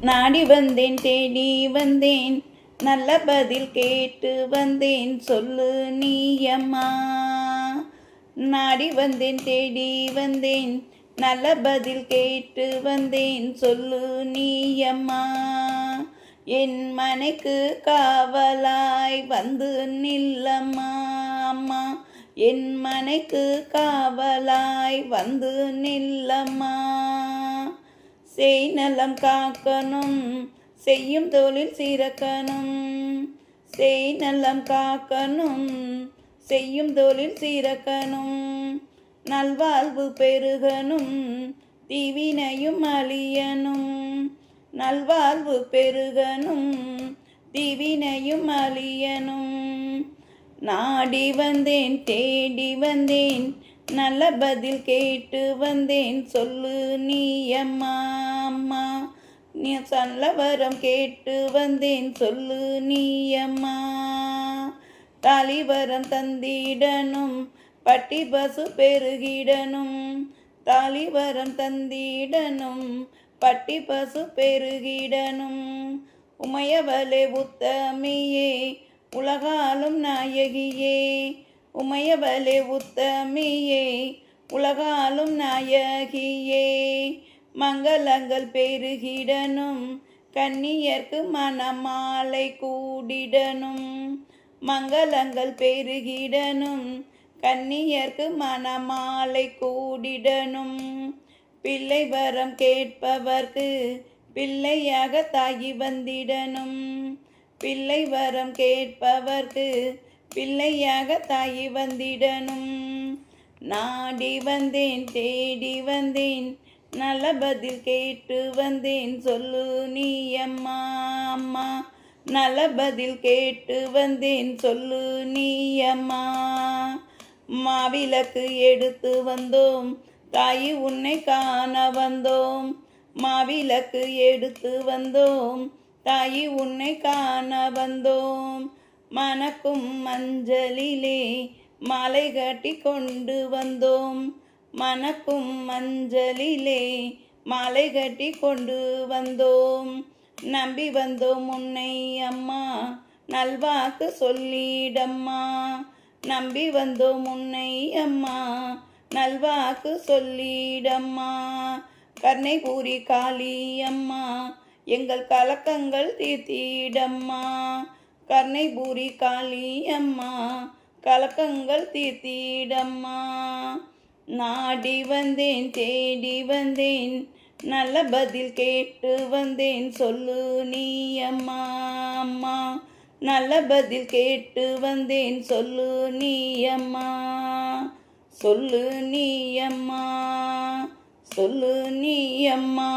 நாடி வந்தேன் தேடி வந்தேன். நல்ல பதில் கேட்டு வந்தேன் சொல்லு நீயம்மா. நாடி வந்தேன் தேடி வந்தேன். நல்ல பதில் கேட்டு வந்தேன் சொல்லு நீயம்மா. என் மனைக்கு காவலாய் வந்து நில்லம்மா அம்மா. என் மனைக்கு காவலாய் வந்து நில்லம்மா. செய் நலம் காக்கணும் செய்யும் தொழில் சீரக்கணும் செய் நலம் காக்கணும் செய்யும் தொழில் சீரக்கணும் நல்வாழ்வு பெருகணும் தீவினையும் அழியனும் நல்வாழ்வு பெருகணும் திவினையும் அழியனும் நாடி வந்தேன் தேடி வந்தேன் நல்ல பதில் கேட்டு வந்தேன். சொல்லு நீயம்மா அம்மா. நீ சொல்ல வரம் கேட்டு வந்தேன். சொல்லு நீயம்மா. தாலிவரம் தந்திடனும் பட்டி பசு பெருகிடனும் தாலிவரம் தந்திடனும் பட்டி பசு பெருகிடனும் உமையவளே உத்தமியே உலகாலும் நாயகியே. உமையவளே உத்தமியே உலகாலும் நாயகியே. மங்களங்கள் பெருகிடனும் கன்னியர்க்கு மணமாலை கூடிடனும். மங்களங்கள் பெருகிடனும் கன்னியர்க்கு மணமாலை கூடிடனும். பிள்ளை வரம் கேட்பவர்க்கு பிள்ளையாக தாயி வந்திடனும். பிள்ளை வரம் கேட்பவர்க்கு பிள்ளையாக தாயி வந்திடனும் நாடி வந்தேன் தேடி வந்தேன் நல்ல பதில் கேட்டு வந்தேன். சொல்லு நீ அம்மா அம்மா நல்ல பதில் கேட்டு வந்தேன். சொல்லு நீ அம்மா. மாவிளக்கு எடுத்து வந்தோம் தாயி உன்னை காண வந்தோம். மாவிளக்கு எடுத்து வந்தோம் தாயி உன்னை காண வந்தோம். மணக்கும் மஞ்சளிலே மாலை கட்டி கொண்டு வந்தோம். மணக்கும் மஞ்சளிலே மாலை கட்டி கொண்டு வந்தோம். நம்பி வந்தோம் உன்னை அம்மா நல்வாக்கு சொல்லிடம்மா. நம்பி வந்தோம் உன்னை அம்மா நல்வாக்கு சொல்லிடம்மா. கர்ணை பூரி காளி அம்மா எங்கள் கலக்கங்கள் தீர்த்திடம்மா. கர்ணை பூரி காளி கலக்கங்கள் தீர்த்திடம்மா. நாடி வந்தேன் தேடி வந்தேன் நல்ல பதில் கேட்டு வந்தேன் சொல்லு நீ அம்மா. அம்மா நல்ல பதில் கேட்டு வந்தேன் சொல்லு நீ அம்மா சொல்லு நீ அம்மா சொல்லு நீ அம்மா